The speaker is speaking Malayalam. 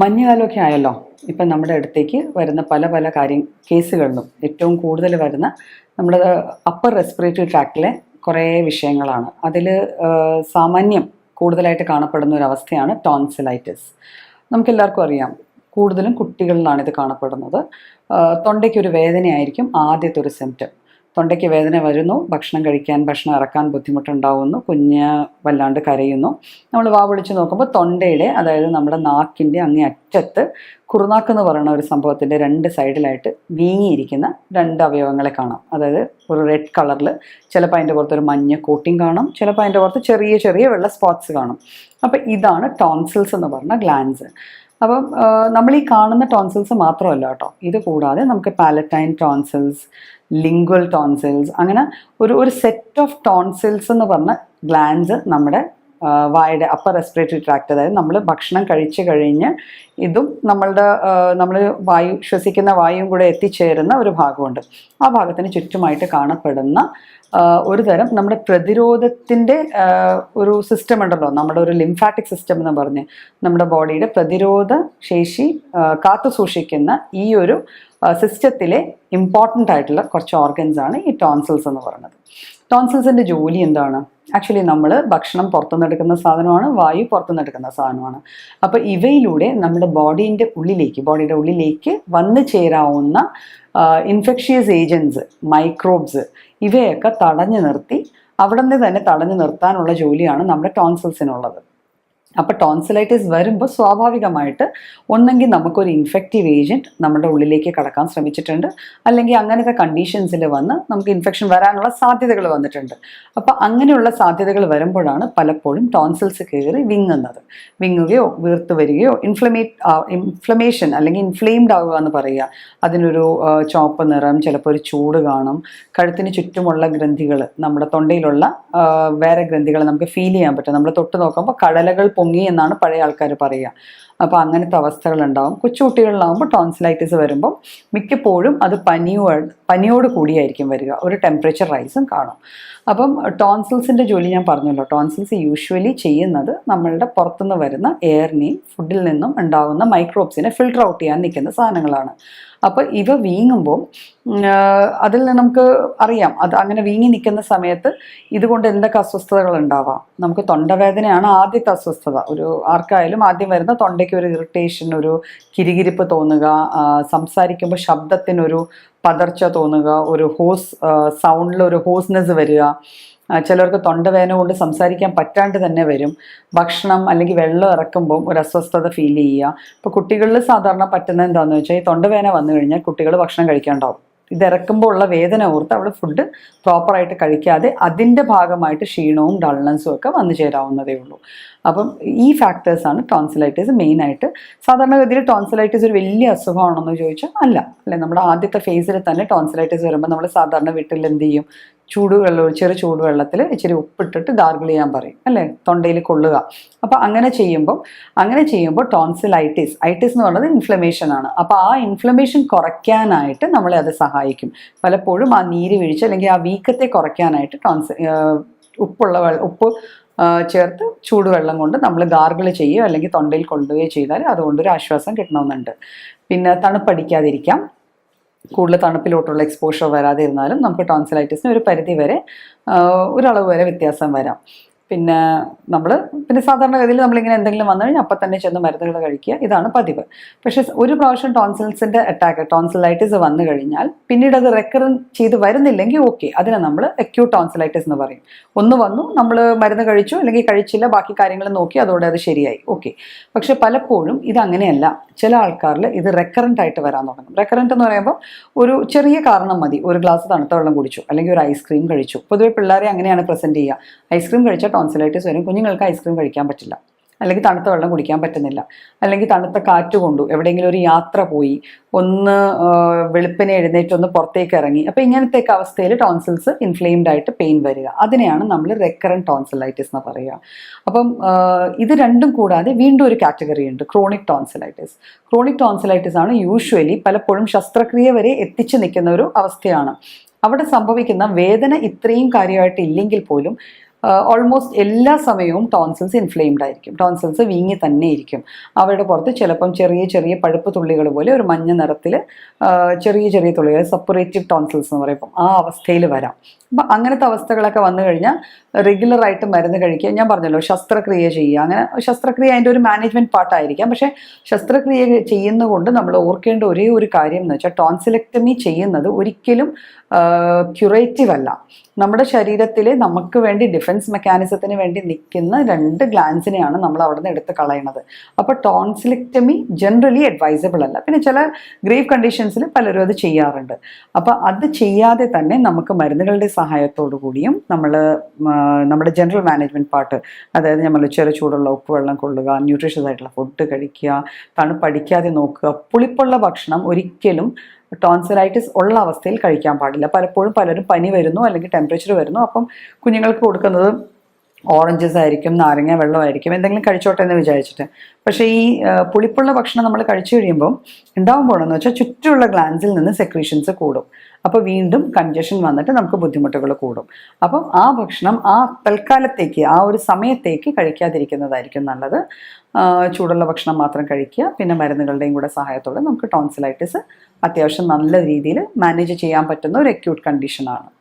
മഞ്ഞുകാലമൊക്കെ ആയല്ലോ. ഇപ്പം നമ്മുടെ അടുത്തേക്ക് വരുന്ന പല പല കാര്യം കേസുകളിലും ഏറ്റവും കൂടുതൽ വരുന്ന നമ്മുടെ അപ്പർ റെസ്പിറേറ്ററി ട്രാക്കിലെ കുറേ വിഷയങ്ങളാണ്. അതിൽ സാമാന്യം കൂടുതലായിട്ട് കാണപ്പെടുന്ന ഒരു അവസ്ഥയാണ് ടോൺസിലൈറ്റിസ് നമുക്കെല്ലാവർക്കും അറിയാം കൂടുതലും കുട്ടികളിലാണ് ഇത് കാണപ്പെടുന്നത്. തൊണ്ടയ്ക്ക് തൊണ്ടയ്ക്കൊരു വേദനയായിരിക്കും ആദ്യത്തെ ഒരു സിംറ്റം തൊണ്ടയ്ക്ക് വേദന വരുന്നു ഭക്ഷണം കഴിക്കാൻ ഭക്ഷണം ഇറക്കാൻ ബുദ്ധിമുട്ടുണ്ടാവുന്നു കുഞ്ഞ് വല്ലാണ്ട് കരയുന്നു. നമ്മൾ വാ വിളിച്ച് നോക്കുമ്പോൾ തൊണ്ടയിലെ അതായത് നമ്മുടെ നാക്കിന്റെ അങ്ങേ അറ്റത്ത് കുറുനാക്ക് എന്ന് പറയുന്ന ഒരു സംഭവത്തിന്റെ രണ്ട് സൈഡിലായിട്ട് വീങ്ങിയിരിക്കുന്ന രണ്ട് അവയവങ്ങളെ കാണാം. അതായത് ഒരു റെഡ് കളറിൽ ചിലപ്പോൾ അതിന്റെ പുറത്ത് ഒരു മഞ്ഞ കോട്ടിങ് കാണും ചിലപ്പോൾ അതിന്റെ പുറത്ത് ചെറിയ ചെറിയ വെള്ള സ്പോട്ട്സ് കാണും. അപ്പോൾ ഇതാണ് ടോൺസിൽസ് എന്ന് പറഞ്ഞ ഗ്ലാൻസ്. അപ്പം നമ്മൾ ഈ കാണുന്ന ടോൺസിൽസ് മാത്രമല്ല കേട്ടോ. ഇത് കൂടാതെ നമുക്ക് പാലറ്റൈൻ ടോൺസിൽസ് ലിംഗ്വൽ ടോൺസിൽസ് അങ്ങനെ ഒരു ഒരു സെറ്റ് ഓഫ് ടോൺസിൽസ് എന്ന് പറഞ്ഞ ഗ്ലാൻസ് നമ്മുടെ വായുടെ അപ്പർ റെസ്പിറേറ്ററി ട്രാക്ട് അതായത് നമ്മൾ ഭക്ഷണം കഴിച്ചു കഴിഞ്ഞ് ഇതും നമ്മളുടെ നമ്മൾ വായു ശ്വസിക്കുന്ന വായുവും കൂടെ എത്തിച്ചേരുന്ന ഒരു ഭാഗമുണ്ട്. ആ ഭാഗത്തിന് ചുറ്റുമായിട്ട് കാണപ്പെടുന്ന ഒരു തരം നമ്മുടെ പ്രതിരോധത്തിന്റെ ഒരു സിസ്റ്റം ഉണ്ടല്ലോ. നമ്മുടെ ഒരു ലിംഫാറ്റിക് സിസ്റ്റം എന്ന് പറഞ്ഞ് നമ്മുടെ ബോഡിയുടെ പ്രതിരോധ ശേഷി കാത്തു സൂക്ഷിക്കുന്ന ഈ ഒരു സിസ്റ്റത്തിലെ ഇമ്പോർട്ടന്റ് ആയിട്ടുള്ള കുറച്ച് ഓർഗൻസ് ആണ് ഈ ടോൺസിൽസ് എന്ന് പറയുന്നത്. ടോൺസിൽസിന്റെ ജോലി എന്താണ്? ആക്ച്വലി നമ്മൾ ഭക്ഷണം പുറത്തുനിന്ന് എടുക്കുന്ന സാധനമാണ് വായു പുറത്തുനിന്ന് എടുക്കുന്ന സാധനമാണ്. അപ്പോൾ ഇവയിലൂടെ നമ്മുടെ ബോഡീന്റെ ഉള്ളിലേക്ക് ബോഡിയുടെ ഉള്ളിലേക്ക് വന്നു ചേരാവുന്ന ഇൻഫെക്ഷ്യസ് ഏജൻസ് മൈക്രോബ്സ് ഇവയൊക്കെ തടഞ്ഞു നിർത്തി അവിടെ നിന്ന് തന്നെ തടഞ്ഞു നിർത്താനുള്ള ജോലിയാണ് നമ്മുടെ ടോൺസിൽസിനുള്ളത് അപ്പോൾ ടോൺസിലൈറ്റിസ് വരുമ്പോൾ സ്വാഭാവികമായിട്ട് ഒന്നെങ്കിൽ നമുക്കൊരു ഇൻഫെക്റ്റീവ് ഏജന്റ് നമ്മുടെ ഉള്ളിലേക്ക് കടക്കാൻ ശ്രമിച്ചിട്ടുണ്ട്. അല്ലെങ്കിൽ അങ്ങനത്തെ കണ്ടീഷൻസിൽ വന്ന് നമുക്ക് ഇൻഫെക്ഷൻ വരാനുള്ള സാധ്യതകൾ വന്നിട്ടുണ്ട്. അപ്പോൾ അങ്ങനെയുള്ള സാധ്യതകൾ വരുമ്പോഴാണ് പലപ്പോഴും ടോൺസിൽസ് കയറി വിങ്ങുന്നത്. വിങ്ങുകയോ വീർത്ത് വരികയോ ഇൻഫ്ലമേറ്റ് ഇൻഫ്ലമേഷൻ അല്ലെങ്കിൽ ഇൻഫ്ലെയിംഡ് ആവുക എന്ന് പറയുക. അതിനൊരു ചോപ്പ് നിറം ചിലപ്പോൾ ഒരു ചൂട് കാണും. കഴുത്തിന് ചുറ്റുമുള്ള ഗ്രന്ഥികൾ നമ്മുടെ തൊണ്ടയിലുള്ള വേറെ ഗ്രന്ഥികൾ നമുക്ക് ഫീൽ ചെയ്യാൻ പറ്റും. നമ്മൾ തൊട്ട് നോക്കുമ്പോൾ കടലകൾ പൊങ്ങി എന്നാണ് പഴയ ആൾക്കാർ പറയുക. അപ്പോൾ അങ്ങനത്തെ അവസ്ഥകളുണ്ടാവും. കൊച്ചുകുട്ടികളിലാവുമ്പോൾ ടോൺസിലൈറ്റിസ് വരുമ്പോൾ മിക്കപ്പോഴും അത് പനിയോ പനിയോട് കൂടിയായിരിക്കും വരിക. ഒരു ടെമ്പറേച്ചർ റൈസും കാണും. അപ്പം ടോൺസിൽസിന്റെ ജോലി ഞാൻ പറഞ്ഞല്ലോ. ടോൺസിൽസ് യൂഷ്വലി ചെയ്യുന്നത് നമ്മളുടെ പുറത്തുനിന്ന് വരുന്ന എയറിനെയും ഫുഡിൽ നിന്നും ഉണ്ടാകുന്ന മൈക്രോബ്സിനെ ഫിൽട്ടർ ഔട്ട് ചെയ്യാൻ നിൽക്കുന്ന സാധനങ്ങളാണ്. അപ്പോൾ ഇവ വീങ്ങുമ്പോൾ അതിൽ നിന്ന് നമുക്ക് അറിയാം. അത് അങ്ങനെ വീങ്ങി നിൽക്കുന്ന സമയത്ത് ഇതുകൊണ്ട് എന്തൊക്കെ അസ്വസ്ഥതകൾ ഉണ്ടാവാം. നമുക്ക് തൊണ്ടവേദനയാണ് ആദ്യത്തെ അസ്വസ്ഥത. ഒരു ആർക്കായാലും ആദ്യം വരുന്ന തൊണ്ടയ്ക്ക് ഒരു ഇറിറ്റേഷൻ ഒരു കിരികിരിപ്പ് തോന്നുക സംസാരിക്കുമ്പോൾ ശബ്ദത്തിനൊരു പതർച്ച തോന്നുക ഒരു ഹോസ് സൗണ്ടിൽ ഒരു ഹോസ്നെസ് വരിക ചിലർക്ക് തൊണ്ടവേദന കൊണ്ട് സംസാരിക്കാൻ പറ്റാണ്ട് തന്നെ വരും. ഭക്ഷണം അല്ലെങ്കിൽ വെള്ളം ഇറക്കുമ്പോൾ ഒരു അസ്വസ്ഥത ഫീൽ ചെയ്യുക. ഇപ്പോൾ കുട്ടികളിൽ സാധാരണ പറ്റുന്ന എന്താണെന്ന് വെച്ചാൽ ഈ തൊണ്ടവേദന വന്നു കഴിഞ്ഞാൽ കുട്ടികൾ ഭക്ഷണം കഴിക്കാണ്ടാവും. ഇത് ഇറക്കുമ്പോൾ ഉള്ള വേദന ഓർത്ത് അവൾ ഫുഡ് പ്രോപ്പറായിട്ട് കഴിക്കാതെ അതിന്റെ ഭാഗമായിട്ട് ക്ഷീണവും ഡൾനെസ്സും ഒക്കെ വന്നു ചേരാവുന്നതേ ഉള്ളൂ. അപ്പം ഈ ഫാക്ടേഴ്സാണ് ടോൺസിലൈറ്റിസ് മെയിനായിട്ട് സാധാരണഗതിയിൽ ടോൺസിലൈറ്റിസ് ഒരു വലിയ അസുഖമാണെന്ന് ചോദിച്ചാൽ അല്ല. അല്ലെ നമ്മുടെ ആദ്യത്തെ ഫേസിൽ തന്നെ ടോൺസിലൈറ്റിസ് വരുമ്പോൾ നമ്മൾ സാധാരണ വീട്ടിൽ എന്ത് ചെയ്യും? ചൂടുവെള്ളം ചെറു ചൂടുവെള്ളത്തിൽ ഇച്ചിരി ഉപ്പിട്ടിട്ട് ഗാർഗിൾ ചെയ്യാൻ പറയും അല്ലേ? തൊണ്ടയിൽ കൊള്ളുക. അപ്പോൾ അങ്ങനെ ചെയ്യുമ്പോൾ അങ്ങനെ ചെയ്യുമ്പോൾ ടോൺസിലൈറ്റിസ് ഐറ്റിസ് എന്ന് പറയുന്നത് ഇൻഫ്ലമേഷൻ ആണ്. അപ്പോൾ ആ ഇൻഫ്ലമേഷൻ കുറയ്ക്കാനായിട്ട് നമ്മളെ അത് സഹായിക്കും. പലപ്പോഴും ആ നീര് വീഴ്ച അല്ലെങ്കിൽ ആ വീക്കത്തെ കുറയ്ക്കാനായിട്ട് ടോൺസ് ഉപ്പുള്ള വെള്ളം ഉപ്പ് ചേർത്ത് ചൂടുവെള്ളം കൊണ്ട് നമ്മൾ ഗാർഗിൾ ചെയ്യുകയോ അല്ലെങ്കിൽ തൊണ്ടയിൽ കൊള്ളുകയോ ചെയ്താൽ അതുകൊണ്ടൊരു ആശ്വാസം കിട്ടണമെന്നുണ്ട്. പിന്നെ തണുപ്പടിക്കാതിരിക്കാം. കൂടുതൽ തണുപ്പിലോട്ടുള്ള എക്സ്പോഷർ വരാതിരുന്നാലും നമുക്ക് ടോൺസിലൈറ്റിസിന് ഒരു പരിധി വരെ ഒരളവ് വരെ വ്യത്യാസം വരാം. പിന്നെ നമ്മൾ പിന്നെ സാധാരണഗതിയിൽ നമ്മളിങ്ങനെ എന്തെങ്കിലും വന്നു കഴിഞ്ഞാൽ അപ്പം തന്നെ ചെന്ന് മരുന്നുകൾ കഴിക്കുക. ഇതാണ് പതിവ്. പക്ഷെ ഒരു പ്രാവശ്യം ടോൺസിൽസിന്റെ അറ്റാക്ക് ടോൺസിലൈറ്റിസ് വന്നു കഴിഞ്ഞാൽ പിന്നീട് അത് റെക്കർ ചെയ്ത് വരുന്നില്ലെങ്കിൽ ഓക്കെ അതിനെ നമ്മൾ അക്യൂട്ട് ടോൺസിലൈറ്റിസ് എന്ന് പറയും. ഒന്ന് വന്നു നമ്മൾ മരുന്ന് കഴിച്ചു അല്ലെങ്കിൽ കഴിച്ചില്ല ബാക്കി കാര്യങ്ങൾ നോക്കി അതോടെ അത് ശരിയായി. ഓക്കെ പക്ഷെ പലപ്പോഴും ഇത് അങ്ങനെയല്ല. ചില ആൾക്കാരിൽ ഇത് റെക്കറന്റ് ആയിട്ട് വരാൻ തുടങ്ങും. റെക്കറന്റ് എന്ന് പറയുമ്പോൾ ഒരു ചെറിയ കാരണം മതി. ഒരു ഗ്ലാസ് തണുത്ത വെള്ളം കുടിച്ചു അല്ലെങ്കിൽ ഒരു ഐസ്ക്രീം കഴിച്ചു. പൊതുവെ പിള്ളേരെ അങ്ങനെയാണ് പ്രസന്റ് ചെയ്യുക. ഐസ്ക്രീം കഴിച്ചാൽ ടോൺസിലൈറ്റിസ് വരും. കുഞ്ഞുങ്ങൾക്ക് ഐസ്ക്രീം കഴിക്കാൻ പറ്റില്ല. അല്ലെങ്കിൽ തണുത്ത വെള്ളം കുടിക്കാൻ പറ്റുന്നില്ല. അല്ലെങ്കിൽ തണുത്ത കാറ്റ് കൊണ്ടു എവിടെയെങ്കിലും ഒരു യാത്ര പോയി ഒന്ന് വെളുപ്പിനെ എഴുന്നേറ്റ് ഒന്ന് പുറത്തേക്ക് ഇറങ്ങി. അപ്പോൾ ഇങ്ങനത്തെയൊക്കെ അവസ്ഥയിൽ ടോൺസിൽസ് ഇൻഫ്ലെയിംഡ് ആയിട്ട് പെയിൻ വരിക. അതിനെയാണ് നമ്മൾ റെക്കറന്റ് ടോൺസിലൈറ്റിസ് എന്ന് പറയുക. അപ്പം ഇത് രണ്ടും കൂടാതെ വീണ്ടും ഒരു കാറ്റഗറി ഉണ്ട്. ക്രോണിക് ടോൺസിലൈറ്റിസ് ക്രോണിക് ടോൺസിലൈറ്റിസ് ആണ് യൂഷ്വലി പലപ്പോഴും ശസ്ത്രക്രിയ വരെ എത്തിച്ചു നിൽക്കുന്ന ഒരു അവസ്ഥയാണ്. അവിടെ സംഭവിക്കുന്ന വേദന ഇത്രയും കാര്യമായിട്ട് ഇല്ലെങ്കിൽ പോലും ഓൾമോസ്റ്റ് എല്ലാ സമയവും ടോൺസിൽസ് ഇൻഫ്ലെയിംഡ് ആയിരിക്കും. ടോൺസിൽസ് വീങ്ങി തന്നെ ഇരിക്കും. അവരുടെ പുറത്ത് ചിലപ്പം ചെറിയ ചെറിയ പഴുപ്പ് തുള്ളികൾ പോലെ ഒരു മഞ്ഞ നിറത്തിൽ ചെറിയ ചെറിയ തുള്ളികൾ സെപ്പറേറ്റീവ് ടോൺസിൽസ് എന്ന് പറയുമ്പോൾ ആ അവസ്ഥയിൽ വരാം. അപ്പം അങ്ങനത്തെ അവസ്ഥകളൊക്കെ വന്നു കഴിഞ്ഞാൽ റെഗുലറായിട്ട് മരുന്ന് കഴിക്കുക. ഞാൻ പറഞ്ഞല്ലോ ശസ്ത്രക്രിയ ചെയ്യുക. അങ്ങനെ ശസ്ത്രക്രിയ അതിന്റെ ഒരു മാനേജ്മെന്റ് പാർട്ടായിരിക്കാം പക്ഷേ ശസ്ത്രക്രിയ ചെയ്യുന്നതുകൊണ്ട് നമ്മൾ ഓർക്കേണ്ട ഒരേ ഒരു കാര്യം എന്ന് വെച്ചാൽ ടോൺസിലക്ടമി ചെയ്യുന്നത് ഒരിക്കലും ക്യുറേറ്റീവ് അല്ല. നമ്മുടെ ശരീരത്തിൽ നമുക്ക് വേണ്ടി ഡിഫൻസ് മെക്കാനിസത്തിന് വേണ്ടി നിൽക്കുന്ന രണ്ട് ഗ്ലാൻസിനെയാണ് നമ്മൾ അവിടെ നിന്ന് എടുത്ത് കളയണത്. അപ്പോൾ ടോൺസിലക്ടമി ജനറലി അഡ്വൈസബിൾ അല്ല. പിന്നെ ചില ഗ്രേവ് കണ്ടീഷൻസിൽ പലരും അത് ചെയ്യാറുണ്ട്. അപ്പോൾ അത് ചെയ്യാതെ തന്നെ നമുക്ക് മരുന്നുകളുടെ സഹായത്തോടു കൂടിയും നമ്മൾ നമ്മുടെ ജനറൽ മാനേജ്മെന്റ് പാർട്ട് അതായത് നമ്മൾ ചെറു ചൂടുള്ള ഉപ്പ് വെള്ളം കൊള്ളുക ന്യൂട്രീഷ്യസ് ആയിട്ടുള്ള ഫുഡ് കഴിക്കുക തണുപ്പടിക്കാതെ നോക്കുക പുളിപ്പുള്ള ഭക്ഷണം ഒരിക്കലും ടോൺസിലൈറ്റിസ് ഉള്ള അവസ്ഥയിൽ കഴിക്കാൻ പാടില്ല. പലപ്പോഴും പലരും പനി വരുന്നു അല്ലെങ്കിൽ ടെമ്പറേച്ചർ വരുന്നു. അപ്പം കുഞ്ഞുങ്ങൾക്ക് കൊടുക്കുന്നത് ഓറഞ്ചസ് ആയിരിക്കും നാരങ്ങ വെള്ളമായിരിക്കും എന്തെങ്കിലും കഴിച്ചോട്ടെ എന്ന് വിചാരിച്ചിട്ട്. പക്ഷേ ഈ പുളിപ്പുള്ള ഭക്ഷണം നമ്മൾ കഴിച്ചു കഴിയുമ്പോൾ ഉണ്ടാവാൻ എന്ന് വെച്ചാൽ ചുറ്റുമുള്ള ഗ്ലാൻസിൽ നിന്ന് സെക്രീഷൻസ് കൂടും. അപ്പോൾ വീണ്ടും കൺജഷൻ വന്നിട്ട് നമുക്ക് ബുദ്ധിമുട്ടുകൾ കൂടും. അപ്പം ആ ഭക്ഷണം ആ തൽക്കാലത്തേക്ക് ആ ഒരു സമയത്തേക്ക് കഴിക്കാതിരിക്കുന്നതായിരിക്കും നല്ലത്. ചൂടുള്ള ഭക്ഷണം മാത്രം കഴിക്കുക. പിന്നെ മരുന്നുകളുടെയും കൂടെ സഹായത്തോടെ നമുക്ക് ടോൺസിലൈറ്റിസ് അത്യാവശ്യം നല്ല രീതിയിൽ മാനേജ് ചെയ്യാൻ പറ്റുന്ന ഒരു അക്യൂട്ട് കണ്ടീഷനാണ്